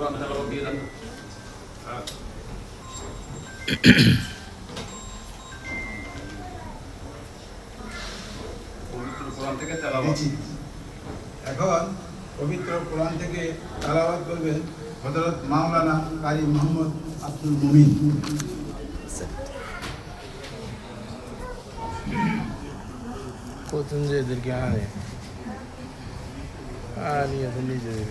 কোরআন তেলাওয়াত দিয়ে দেন পবিত্র কোরআন থেকে তেলাওয়াত। এখন পবিত্র কোরআন থেকে তালাবাদ করবেন হজরত মাওলানা কারি মোহাম্মদ আব্দুল মুমিন প্রথম যে এদেরকে আনে আনিয়ে তো নিজেদের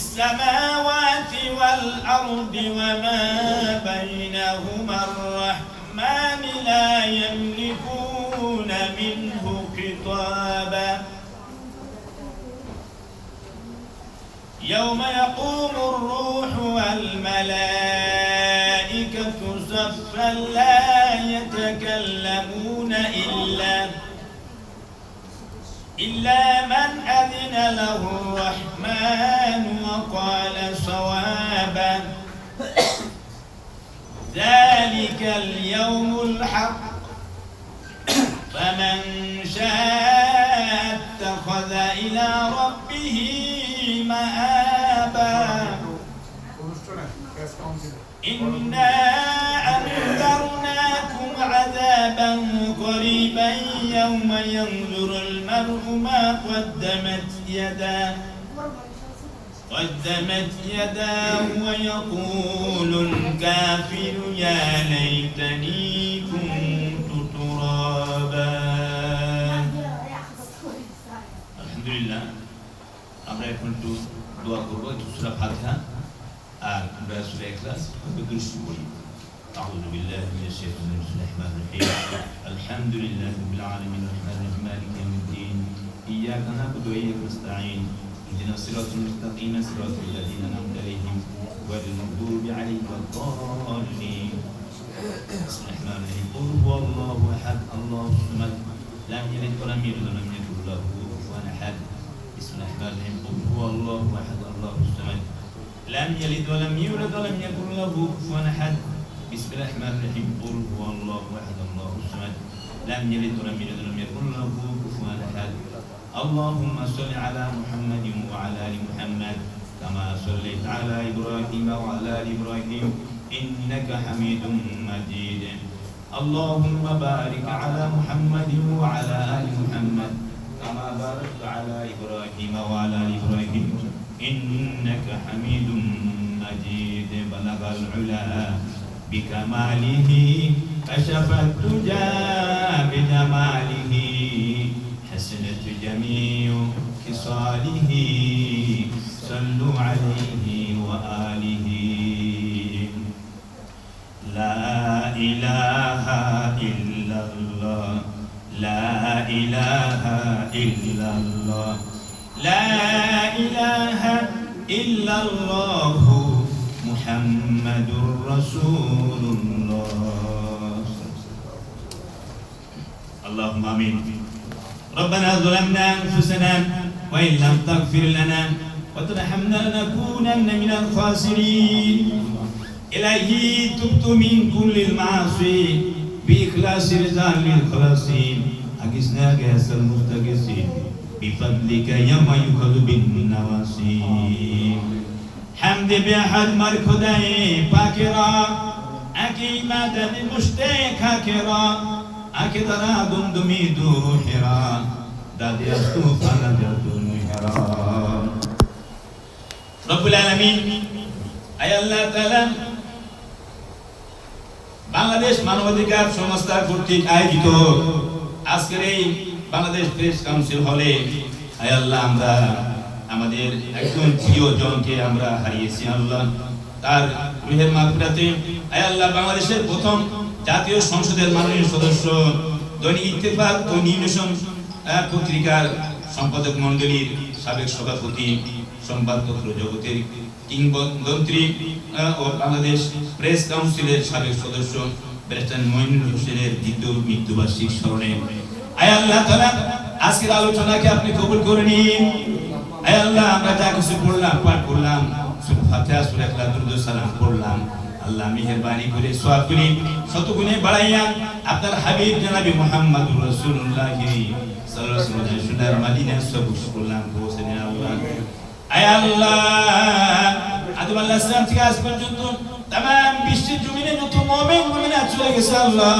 السماوات والأرض وما بينهما الرحمن لا يملكون منه خطابا. يوم يقوم الروح والملائكة صفا لا يتكلمون إلا إلا من أذن له اليوم الحق. فمن شاء اتخذ إلى ربه مآبا. إنا أنذرناكم عذابا قريبا يوم ينظر المرء ما قدمت يداه قدمت يداه ويقول الكافر يا ليتني كنت ترابا الحمد لله আমরা এখন একটু দোয়া করবো একটু সুরা ফাতিহা আর আমরা সুরা ইখলাস একটু দৃষ্টি করি أعوذ بالله من الشيطان الرجيم الرحمن الرحيم الحمد لله رب العالمين الرحمن الرحيم مالك يوم الدين إياك نعبد وإياك نستعين اهدنا الصراط المستقيم صراط الذين أنعمت عليهم غير المغضوب عليهم ولا الضالين. بسم الرحمن الرحيم قل هو الله أحد. الله الصمد لم يلد ولم يولد ولم يكن له كفوا أحد. بسم الرحمن الرحيم قل هو الله أحد. الله الصمد لم يلد ولم يولد ولم يكن له كفوا أحد. بسم الله الرحمن الرحيم. قل هو الله أحد. الله الصمد لم يلد ولم يولد ولم يكن له كفوا أحد. اللهم صل على محمد وعلى آل محمد. كما صليت على إبراهيم وعلى آل إبراهيم إنك حميد مجيد. اللهم بارك على محمد وعلى آل محمد كما باركت على إبراهيم وعلى آل إبراهيم إنك حميد مجيد. بلغ العلا بكماله كشف الدجى بجماله حسنت جميع خصاله. صلوا عليه وآله. لا إله إلا الله. لا إله إلا الله. لا إله إلا الله. محمد رسول الله. اللهم آمين. ربنا ظلمنا أنفسنا وإن لم تغفر لنا وترحمنا لنكونن من الخاسرين. إلهي تبت من كل المعاصي بإخلاص رضا للخلاصين أجسنا جهاز المستقسين بفضلك يوم يؤخذ بالنواصي حمد بأحد مركضي باكرا. أكي مدد مشتاق هاكرا أكي درا دمدمي دور حرا. دادي أستوفى نجد حرا. রব্বুল আলামিন আয় আল্লাহ বাংলাদেশ মানবাধিকার সংস্থা কর্তৃক আয়োজিত আজকের এই বাংলাদেশ প্রেস কাউন্সিল হলে, আয় আল্লাহ, আমরা আমাদের একজন প্রিয় জনকে আমরা হারিয়েছি, আল্লাহ তার গৃহের মাগফিরাতে। আয় আল্লাহ, বাংলাদেশের প্রথম জাতীয় সংসদের মাননীয় সদস্য, দৈনিক ইত্তেফাক ও নিউনেশন পত্রিকার সম্পাদক মণ্ডলীর সাবেক সভাপতি সংবাদপত্র জগতের কিংবদন্ত্রী ও বাংলাদেশ প্রেস কাউন্সিলের সাবেক সদস্য ব্যারিস্টার মঈনুল হোসেনের দ্বিতীয় মৃত্যুবার্ষিক স্মরণে। আয় আল্লাহ তাআলা, আজকের আলোচনাকে আপনি কবুল করে নিন। আয় আল্লাহ, আমরা যা কিছু পড়লাম, পাঠ করলাম, সূরা ফাতিহা, সূরা ইখলাস, দুরূদ সালাম পড়লাম। আল্লাহ মেহেরবানি করে সওয়াব শত গুণে বাড়াইয়া আপনার হাবিব জনাবি মুহাম্মদুর রাসূলুল্লাহ। সাল্লাল্লাহু আলাইহি ওয়াসাল্লাম মদিনা সব করলাম পৌঁছে আল্লাহ। আল্লাহ। আদম আলাইহিস সালাম থেকে আজ পর্যন্ত তাম বিশ্বের জমিনে যত মুমিন মুমিনা চলে গেছে আল্লাহ।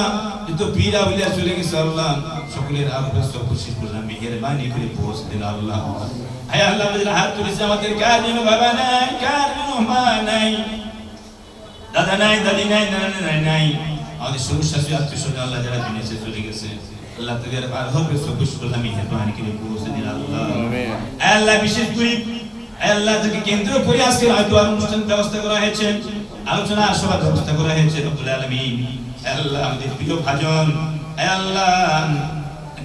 যত পীর আউলিয়া চলে গেছে আল্লাহ। সকলের আরবে সব খুশি করলাম মেহেরবানি করে পৌঁছে দেন আল্লাহ। আয় আল্লাহ আমাদের হাত তুলেছে আমাদের কার বাবা নাই কার মা নাই। দাদা নাই দাদি নাই নানা নাই নাই। আমাদের সবুজ শাশুড়ি আত্মীয় স্বজন আল্লাহ যারা দুনিয়াতে চলে গেছে আল্লাহ তাদের আর হবে সবুজ করলাম মেহেরবানি করে পৌঁছে দিন আল্লাহ। আল্লাহ বিশেষ করে আল্লাহ কেন্দ্র করে আজকে দোয়ার অনুষ্ঠান ব্যবস্থা করা হয়েছে। আলোচনা সভার ব্যবস্থা করা হয়েছে রব্বুল আলামিন। আল্লাহ আমাদের প্রিয় ভাজন, আল্লাহ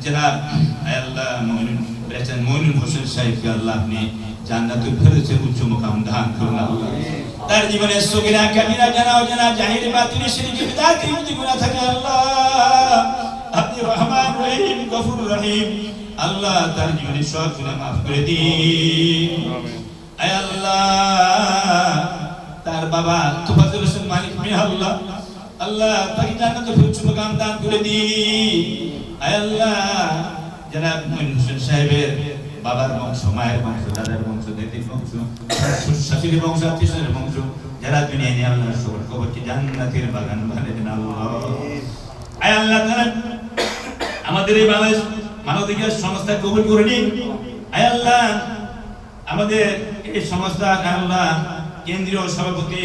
জনাব, আল্লাহ মইনুল বেচান মইনুল হোসেন সাহেবকে আল্লাহ আপনি জান্নাতুল ফেরদৌসের উচ্চ মুকাম দান করুন, আল্লাহ। তার জীবনে সগিরা কাবিরা জানা অজানা জাহির বাতিনি শিরকি, বিদাতি যদি গুনাহ থাকে, আল্লাহ। আপনি রহমান, রহিম, গফুর, রহিম, আল্লাহ তার জীবনে সব গুনাহ মাফ করে দিন। তার বাবা মালিক আল্লাহ আল্লাহ তাকে জান্নাতে উচ্চ মুকাম দান করে দিন আয় আল্লাহ। জনাব সাহেবের বাবার বংশ, মায়ের বংশ, দাদার বংশ বংশ শাশুড়ি বংশ আত্মীয় বংশ, যারা দুনিয়া নিয়ে আল্লাহ সবার কবরকে জান্নাতের বাগান বানিয়ে আল্লাহ। আমাদের এই বাংলাদেশ মানবাধিকার সংস্থা কবুল করে নিন। আয় আল্লাহ আমাদের এই সংস্থা আল্লাহ, কেন্দ্রীয় সভাপতি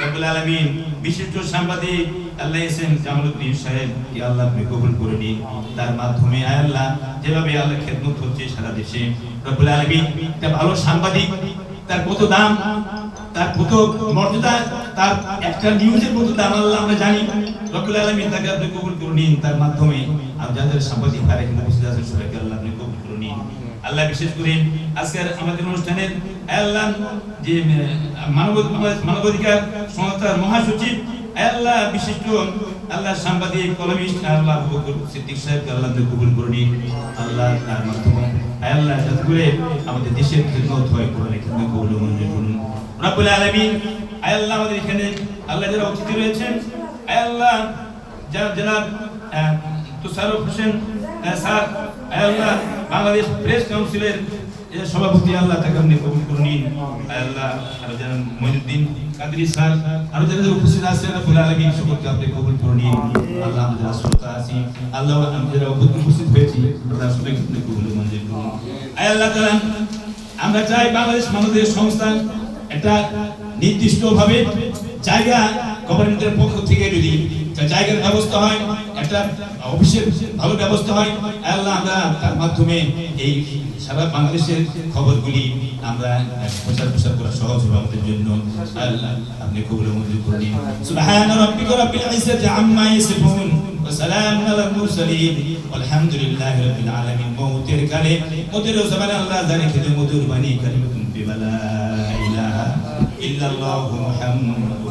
রব্বুল আলামিন, বিশিষ্ট সাংবাদিক আল্লাহ এসএম জামালউদ্দিন সাহেব, কি আল্লাহ আপনি কবুল করে নিন। তার মাধ্যমে আয় আল্লাহ, যেভাবে আল্লাহ খেদমত হচ্ছে সারা দেশে। রব্বুল আলামিন, একটা ভালো সাংবাদিক, তার কত দাম, তার কত মর্যাদা, তার একটা নিউজের কত দাম আল্লাহ আমরা জানি। রব্বুল আলামিন তাকে আপনি কবুল করে নিন, তার মাধ্যমে যাদের সাংবাদিক ভাই এখানে উপস্থিত আছেন সবাইকে আল্লাহ আপনি কবুল করে নিন আল্লাহ বিশেষ করে আজকের আমাদের অনুষ্ঠানের আল্লাহ যে মানব মানবাধিকার সংস্থার মহাসচিব আল্লাহ বিশিষ্ট আল্লাহ সাংবাদিক কলমিস্ট আল্লাহ বকর সিদ্দিক সাহেবকে আল্লাহ কবুল করে নিন আল্লাহ তার মাধ্যমে আল্লাহ যাতে করে আমাদের দেশের খেদমত হয় কোরআনের খেদমত কবুল মঞ্জুর করুন রব্বুল আলামিন আল্লাহ আমাদের এখানে আল্লাহ যারা অতিথি রয়েছেন আল্লাহ যারা আহ, তুষারফ হোসেন স্যার। আয় আল্লাহ, বাংলাদেশ প্রেস কাউন্সিলের সভাপতি আল্লাহ তাকে আপনি কবুল করে নিন। আল্লাহ, আরও যারা মঈনুদ্দিন কাদরি স্যার, আরও যারা উপস্থিত আছেন, রব্বুল আলামিন সকলকে আপনি কবুল করে নিন। আল্লাহ আমাদের শ্রোতা আছি। আল্লাহ, আমি যারা উপস্থিত হয়েছি, আল্লাহ সবাইকে আপনি কবুল মঞ্জুর করুন। আয় আল্লাহ তাআলা, আমরা চাই বাংলাদেশ মানবাধিকার সংস্থা একটা নির্দিষ্ট ভাবে জায়গা গভর্নমেন্টের পক্ষ থেকে যদি জায়গার ব্যবস্থা হয়, একটা অফিসের ভালো ব্যবস্থা হয়, আল্লাহ আমরা তার মাধ্যমে এই সারা বাংলাদেশের খবরগুলি আমরা প্রচার প্রসার করা সহজ হবে আমাদের জন্য। আল্লাহ আপনি ও মঞ্জুর করে সুবহান ইজ্জাতি আম্মা ইয়াসিফুন কালে জবানে আল্লাহ জানে মধুর বাণী। ইলাহা ইল্লাল্লাহু মুহাম্মাদুর